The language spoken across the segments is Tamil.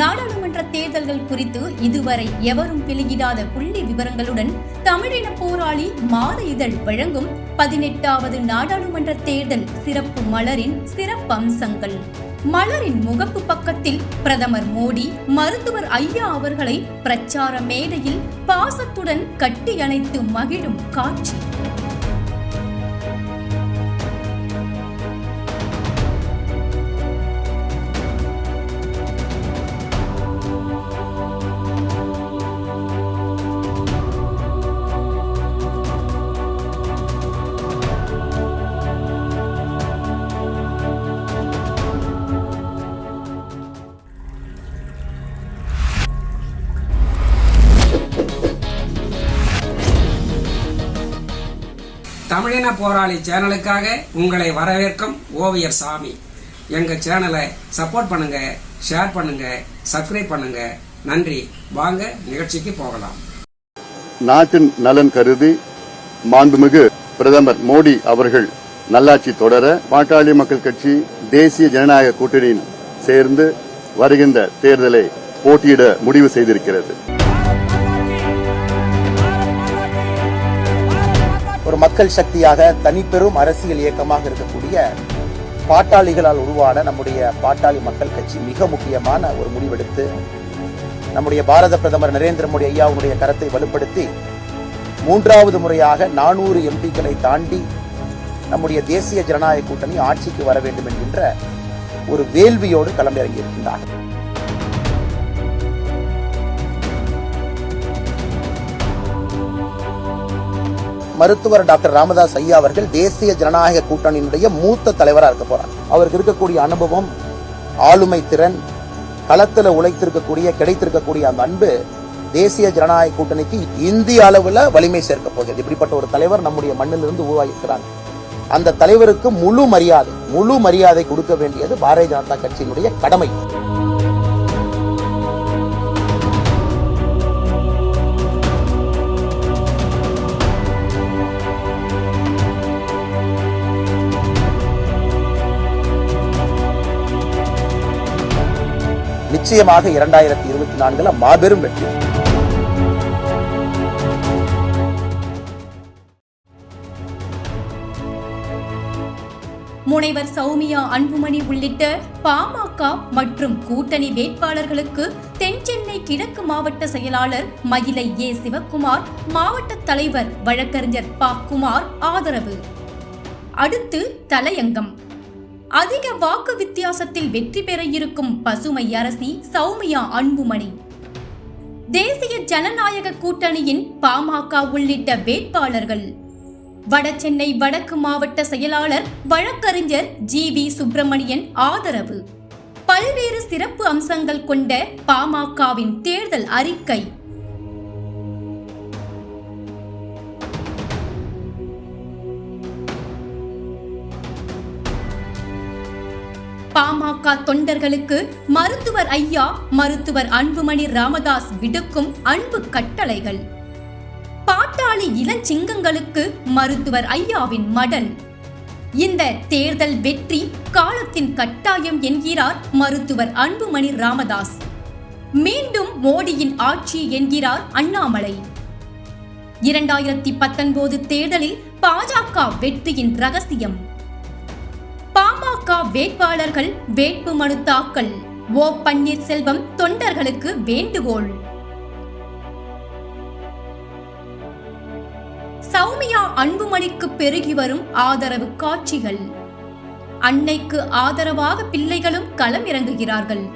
நாடாளுமன்ற தேர்தல்கள் குறித்து இதுவரை எவரும் வெளியிடாத புள்ளி விவரங்களுடன் தமிழின போராளி மாத இதழ் வழங்கும் பதினெட்டாவது நாடாளுமன்ற தேர்தல் சிறப்பு மலரின் சிறப்பம்சங்கள். மலரின் முகப்பு பக்கத்தில் பிரதமர் மோடி மருத்துவர் ஐயா அவர்களை பிரச்சார மேடையில் பாசத்துடன் கட்டியணைத்து மகிழும் காட்சி. தமிழின போராளி சேனலுக்காக உங்களை வரவேற்கும் ஓவியர் சாமி. எங்க சேனலை சப்போர்ட் பண்ணுங்க ஷேர் பண்ணுங்க சப்ஸ்கிரைப் பண்ணுங்க. நன்றி. வாங்க நிகழ்ச்சிக்கு போகலாம். நாட்டின் நலன் கருதி மாண்புமிகு பிரதமர் மோடி அவர்கள் நல்லாட்சி தொடர பாட்டாளி மக்கள் கட்சி தேசிய ஜனநாயக கூட்டணியில் சேர்ந்து வருகின்ற தேர்தலை போட்டியிட முடிவு செய்திருக்கிறது. ஒரு மக்கள் சக்தியாக தனிப்பெரும் அரசியல் இயக்கமாக இருக்கக்கூடிய பாட்டாளிகளால் உருவான நம்முடைய பாட்டாளி மக்கள் கட்சி மிக முக்கியமான ஒரு முடிவெடுத்து நம்முடைய பாரத பிரதமர் நரேந்திர மோடி ஐயாவுடைய கரத்தை வலுப்படுத்தி மூன்றாவது முறையாக நானூறு எம்பிக்களை தாண்டி நம்முடைய தேசிய ஜனநாயக கூட்டணி ஆட்சிக்கு வர வேண்டும் என்கின்ற ஒரு வேள்வியோடு களமிறங்கி மருத்துவர் டாக்டர் ராமதாஸ் ஐயா அவர்கள் தேசிய ஜனநாயக கூட்டணியினுடைய மூத்த தலைவராக இருக்க போறார். அவருக்கு இருக்கக்கூடிய அனுபவம் ஆளுமை திறன் களத்துல உழைத்திருக்கக்கூடிய கிடைத்திருக்கக்கூடிய அந்த அன்பு தேசிய ஜனநாயக கூட்டணிக்கு இந்திய அளவுல வலிமை சேர்க்க போகிறது. இப்படிப்பட்ட ஒரு தலைவர் நம்முடைய மண்ணிலிருந்து உருவாகியிருக்கிறாங்க. அந்த தலைவருக்கு முழு மரியாதை முழு மரியாதை கொடுக்க வேண்டியது பாரதிய ஜனதா கட்சியினுடைய கடமை. நிச்சயமாக இரண்டாயிரத்தி இருபத்தி நான்குல மாபெரும் வெற்றி. முனைவர் சௌமியா அன்புமணி உள்ளிட்ட பாமக மற்றும் கூட்டணி வேட்பாளர்களுக்கு தென் சென்னை கிழக்கு மாவட்ட செயலாளர் மயிலை ஏ சிவக்குமார் மாவட்ட தலைவர் வழக்கறிஞர் பா குமார் ஆதரவு. அடுத்து தலையங்கம். அதிக வாக்கு வித்தியாசத்தில் வெற்றி பெற இருக்கும் பசுமை அரசி சௌமியா அன்புமணி. தேசிய ஜனநாயக கூட்டணியின் பாமக உள்ளிட்ட வேட்பாளர்கள். வடசென்னை வடக்கு மாவட்ட செயலாளர் வழக்கறிஞர் ஜி வி சுப்பிரமணியன் ஆதரவு. பல்வேறு சிறப்பு அம்சங்கள் கொண்ட பாமகவின் தேர்தல் அறிக்கை. பாமக தொண்டர்களுக்கு மருத்துவர் ஐயா மருத்துவர் அன்புமணி ராமதாஸ் விடுக்கும் அன்பு கட்டளைகள். பாட்டாளி இளஞ்சிங்கங்களுக்கு மருத்துவர் ஐயாவின் மடல். இந்த தேர்தல் வெற்றி காலத்தின் கட்டாயம் என்கிறார் மருத்துவர் அன்புமணி ராமதாஸ். மீண்டும் மோடியின் ஆட்சி என்கிறார் அண்ணாமலை. இரண்டாயிரத்தி பத்தொன்பது தேர்தலில் பாஜக வெற்றியின் ரகசியம். பாமக வேட்பாளர்கள் வேட்புமனு தாக்கல். ஓ பன்னீர்செல்வம் தொண்டர்களுக்கு வேண்டுகோள். சௌமியா அன்புமணிக்கு பெருகி வரும் ஆதரவு காட்சிகள். அன்னைக்கு ஆதரவாக பிள்ளைகளும் களம் இறங்குகிறார்கள்.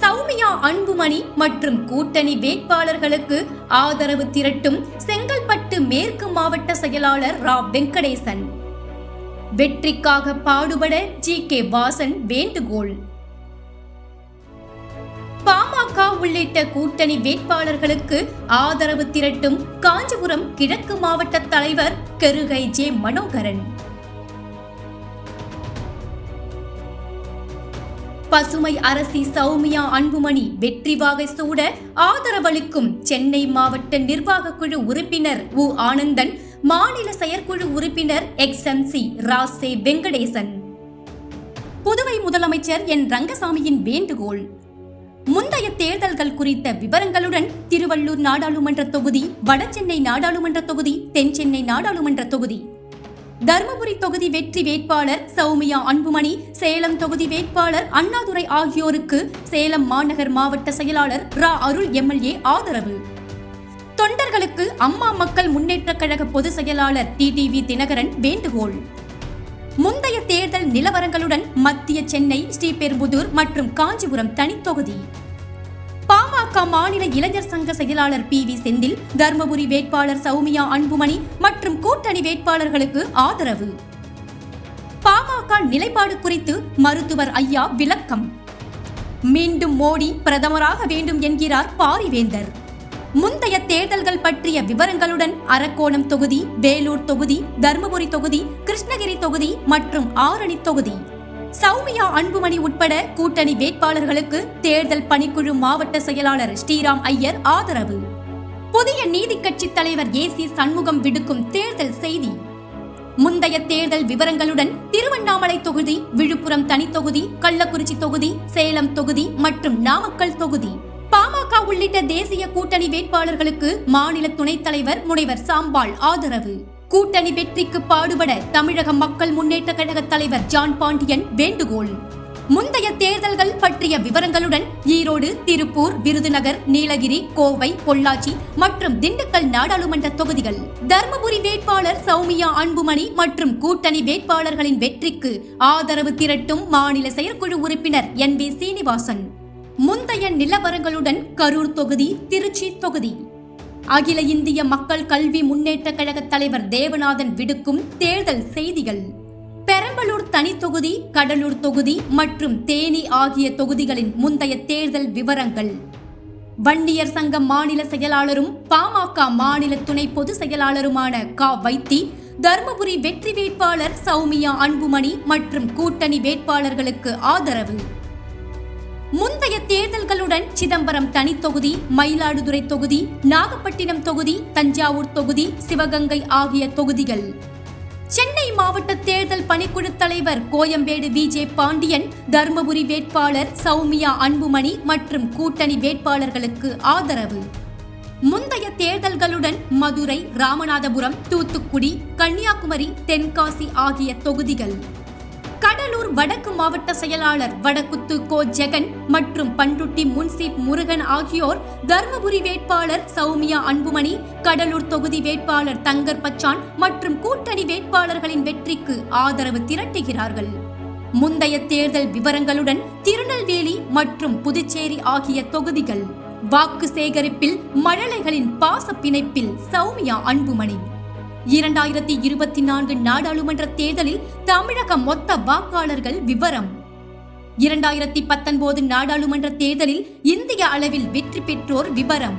சௌமியா அன்புமணி மற்றும் கூட்டணி வேட்பாளர்களுக்கு ஆதரவு திரட்டும் செங்கல்பட்டு மேற்கு மாவட்ட செயலாளர் ரா. வெங்கடேசன். வெற்றிக்காக பாடுபட ஜி கே வாசன் வேண்டுகோள். பாமக உள்ளிட்ட கூட்டணி வேட்பாளர்களுக்கு ஆதரவு திரட்டும் காஞ்சிபுரம் கிழக்கு மாவட்ட தலைவர் கருகை ஜே மனோகரன். பசுமை அரசி சௌமியா அன்புமணி வெற்றி வாகை சூட ஆதரவளிக்கும் சென்னை மாவட்ட நிர்வாக குழு உறுப்பினர் உ. ஆனந்தன் மாநில செயற்குழு உறுப்பினர் எக்ஸ் எம் சி ராசே வெங்கடேசன். புதுவை முதலமைச்சர் என் ரங்கசாமியின் வேண்டுகோள். முந்தைய தேர்தல்கள் குறித்த விவரங்களுடன் திருவள்ளூர் நாடாளுமன்ற தொகுதி வடசென்னை நாடாளுமன்ற தொகுதி தென்சென்னை நாடாளுமன்ற தொகுதி. தருமபுரி தொகுதி வெற்றி வேட்பாளர் சௌமியா அன்புமணி சேலம் தொகுதி வேட்பாளர் அண்ணாதுரை ஆகியோருக்கு சேலம் மாநகர் மாவட்ட செயலாளர் ரா அருள் எம்எல்ஏ ஆதரவு. தொண்டர்களுக்கு அம்மா மக்கள் முன்னேற்றக் கழக பொதுச் செயலாளர் டிடிவி தினகரன் வேண்டுகோள். முந்தைய தேர்தல் நிலவரங்களுடன் மத்திய சென்னை ஸ்ரீபெரும்புதூர் மற்றும் காஞ்சிபுரம் தனித்தொகுதி. பாமக மாநில இளைஞர் சங்க செயலாளர் பி வி செந்தில் தர்மபுரி வேட்பாளர் சௌமியா அன்புமணி மற்றும் கூட்டணி வேட்பாளர்களுக்கு ஆதரவு. பாமக நிலைப்பாடு குறித்து மருத்துவர் ஐயா விளக்கம். மீண்டும் மோடி பிரதமராக வேண்டும் என்கிறார் பாரிவேந்தர். முந்தைய தேர்தல்கள் பற்றிய விவரங்களுடன் அரக்கோணம் தொகுதி வேலூர் தொகுதி தர்மபுரி தொகுதி கிருஷ்ணகிரி தொகுதி மற்றும் ஆரணி தொகுதி. சௌமியா அன்புமணி உட்பட கூட்டணி வேட்பாளர்களுக்கு தேர்தல் பணிக்குழு மாவட்ட செயலாளர் ஸ்ரீராம் ஐயர் ஆதரவு. புதிய நீதி கட்சி தலைவர் ஏ சி சண்முகம் விடுக்கும் தேர்தல் செய்தி. முந்தைய தேர்தல் விவரங்களுடன் திருவண்ணாமலை தொகுதி விழுப்புரம் தனித்தொகுதி கள்ளக்குறிச்சி தொகுதி சேலம் தொகுதி மற்றும் நாமக்கல் தொகுதி. பாமக உள்ளிட்ட தேசிய கூட்டணி வேட்பாளர்களுக்கு மாநில துணைத் தலைவர் முனைவர் சாம்பாள் ஆதரவு. கூட்டணி வெற்றிக்கு பாடுபட தமிழக மக்கள் முன்னேற்ற கழக தலைவர் ஜான் பாண்டியன் வேண்டுகோள். முந்தைய தேர்தல்கள் பற்றிய விவரங்களுடன் ஈரோடு திருப்பூர் விருதுநகர் நீலகிரி கோவை பொள்ளாச்சி மற்றும் திண்டுக்கல் நாடாளுமன்ற தொகுதிகள். தர்மபுரி வேட்பாளர் சௌமியா அன்புமணி மற்றும் கூட்டணி வேட்பாளர்களின் வெற்றிக்கு ஆதரவு திரட்டும் மாநில செயற்குழு உறுப்பினர் என் வி சீனிவாசன். முந்தைய நிலவரங்களுடன் கரூர் தொகுதி திருச்சி தொகுதி. அகில இந்திய மக்கள் கல்வி முன்னேற்ற கழக தலைவர் தேவநாதன் விடுக்கும் தேர்தல் செய்திகள். பெரம்பலூர் தனித்தொகுதி கடலூர் தொகுதி மற்றும் தேனி ஆகிய தொகுதிகளின் முந்தைய தேர்தல் விவரங்கள். வன்னியர் சங்க மாநில செயலாளரும் பாமக மாநில துணை பொதுச் செயலாளருமான கா. வைத்தி தருமபுரி வெற்றி வேட்பாளர் சௌமியா அன்புமணி மற்றும் கூட்டணி வேட்பாளர்களுக்கு ஆதரவு. முந்தைய தேர்தல்களுடன் சிதம்பரம் தனித்தொகுதி மயிலாடுதுறை தொகுதி நாகப்பட்டினம் தொகுதி தஞ்சாவூர் தொகுதி சிவகங்கை ஆகிய தொகுதிகள். சென்னை மாவட்ட தேர்தல் பணிக்குழு தலைவர் கோயம்பேடு விஜே பாண்டியன் தர்மபுரி வேட்பாளர் சௌமியா அன்புமணி மற்றும் கூட்டணி வேட்பாளர்களுக்கு ஆதரவு. முந்தைய தேர்தல்களுடன் மதுரை ராமநாதபுரம் தூத்துக்குடி கன்னியாகுமரி தென்காசி ஆகிய தொகுதிகள். கடலூர் வடக்கு மாவட்ட செயலாளர் வடக்குத்து கோ ஜெகன் மற்றும் பண்ருட்டி முன்சீப் முருகன் ஆகியோர் தருமபுரி வேட்பாளர் சௌமியா அன்புமணி கடலூர் தொகுதி வேட்பாளர் தங்கர் பச்சான் மற்றும் கூட்டணி வேட்பாளர்களின் வெற்றிக்கு ஆதரவு திரட்டுகிறார்கள். முந்தைய தேர்தல் விவரங்களுடன் திருநெல்வேலி மற்றும் புதுச்சேரி ஆகிய தொகுதிகள். வாக்கு சேகரிப்பில் மழலைகளின் பாச பிணைப்பில் சௌமியா அன்புமணி. இரண்டாயிரத்தி இருபத்தி நான்கு நாடாளுமன்ற தேர்தலில் தமிழக மொத்த வாக்காளர்கள் விவரம். இரண்டாயிரத்தி பத்தொன்பது நாடாளுமன்ற தேர்தலில் இந்திய அளவில் வெற்றி பெற்றோர் விவரம்.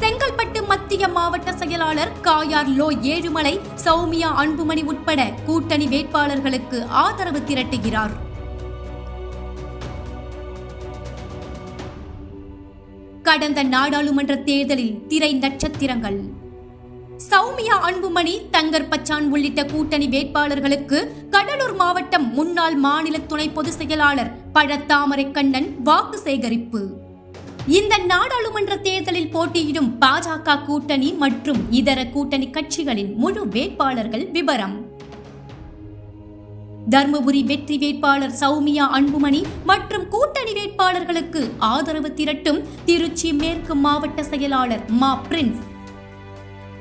செங்கல்பட்டு மத்திய மாவட்ட செயலாளர் காயார் லோ ஏழுமலை சௌமியா அன்புமணி உட்பட கூட்டணி வேட்பாளர்களுக்கு ஆதரவு திரட்டுகிறார். கடந்த நாடாளுமன்ற தேர்தலில் திரை நட்சத்திரங்கள். சௌமியா அன்புமணி தங்கர் பச்சான் உள்ளிட்ட கூட்டணி வேட்பாளர்களுக்கு கடலூர் மாவட்டம் முன்னாள் மாநில துணை பொதுச் செயலாளர் பழத்தாமரை கண்ணன் வாக்கு சேகரிப்பு. இந்த நாடாளுமன்ற தேர்தலில் போட்டியிடும் பாஜக கூட்டணி மற்றும் இதர கூட்டணி கட்சிகளின் முழு வேட்பாளர்கள் விவரம் தர்மபுரி வெற்றி வேட்பாளர் சௌமியா அன்புமணி மற்றும் கூட்டணி வேட்பாளர்களுக்கு ஆதரவு திரட்டும் திருச்சி மேற்கு மாவட்ட செயலாளர் மா பிரின்ஸ்.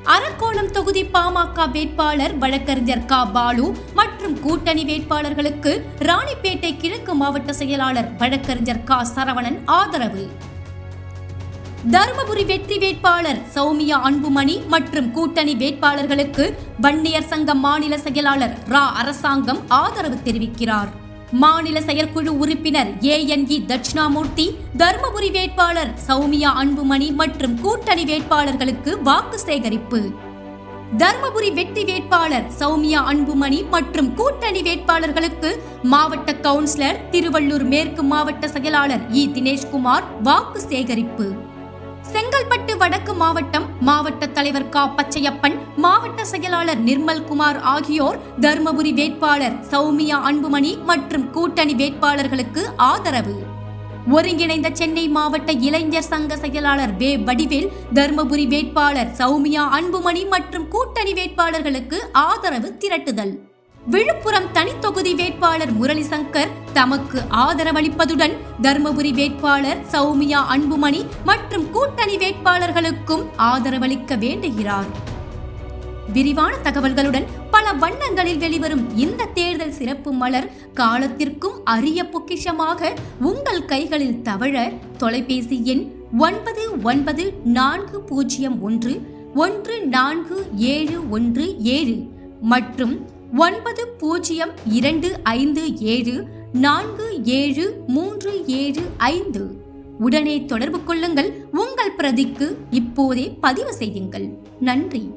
அரக்கோணம் தொகுதி பாமக வேட்பாளர் வழக்கறிஞர் கா. பாலு மற்றும் கூட்டணி வேட்பாளர்களுக்கு ராணிப்பேட்டை கிழக்கு மாவட்ட செயலாளர் வழக்கறிஞர் கா. சரவணன் ஆதரவு. தருமபுரி வெற்றி வேட்பாளர் சௌமியா அன்புமணி மற்றும் கூட்டணி வேட்பாளர்களுக்கு வன்னியர் சங்க மாநில செயலாளர் ரா. அரசாங்கம் ஆதரவு தெரிவிக்கிறார். மாநில செயற்குழு உறுப்பினர் ஏ என் இ தட்சிணாமூர்த்தி தருமபுரி வேட்பாளர் சௌமியா அன்புமணி மற்றும் கூட்டணி வேட்பாளர்களுக்கு வாக்கு சேகரிப்பு. தருமபுரி வெற்றி வேட்பாளர் சௌமியா அன்புமணி மற்றும் கூட்டணி வேட்பாளர்களுக்கு மாவட்ட கவுன்சிலர் திருவள்ளூர் மேற்கு மாவட்ட செயலாளர் இ தினேஷ்குமார் வாக்கு சேகரிப்பு. செங்கல்பட்டு வடக்கு மாவட்டம் மாவட்ட தலைவர் கா. பச்சையப்பன் மாவட்ட செயலாளர் நிர்மல் குமார் ஆகியோர் தர்மபுரி வேட்பாளர் சௌமியா அன்புமணி மற்றும் கூட்டணி வேட்பாளர்களுக்கு ஆதரவு. ஒருங்கிணைந்த சென்னை மாவட்ட இளைஞர் சங்க செயலாளர் வே. வடிவேல் தர்மபுரி வேட்பாளர் சௌமியா அன்புமணி மற்றும் கூட்டணி வேட்பாளர்களுக்கு ஆதரவு திரட்டுதல். விழுப்புரம் தனித்தொகுதி வேட்பாளர் முரளி சங்கர் தமக்கு ஆதரவளிப்பதுடன் தர்மபுரி வேட்பாளர் சௌமியா அன்புமணி மற்றும் கூட்டணி வேட்பாளர்களுக்கும் ஆதரவளிக்க வேண்டுகிறார். விரிவான தகவல்களுடன் பல வண்ணங்களில் வெளிவரும் இந்த தேர்தல் சிறப்பு மலர் காலத்திற்கும் அரிய பொக்கிஷமாக உங்கள் கைகளில் தவழ தொலைபேசி எண் ஒன்பது ஒன்பது நான்கு பூஜ்ஜியம் ஒன்று ஒன்று நான்கு ஏழு ஒன்று ஏழு மற்றும் ஒன்பது பூஜ்ஜியம் இரண்டு ஐந்து ஏழு நான்கு ஏழு மூன்று ஏழு ஐந்து. உடனே தொடர்பு கொள்ளுங்கள். உங்கள் பிரதிக்கு இப்போதே பதிவு செய்யுங்கள். நன்றி.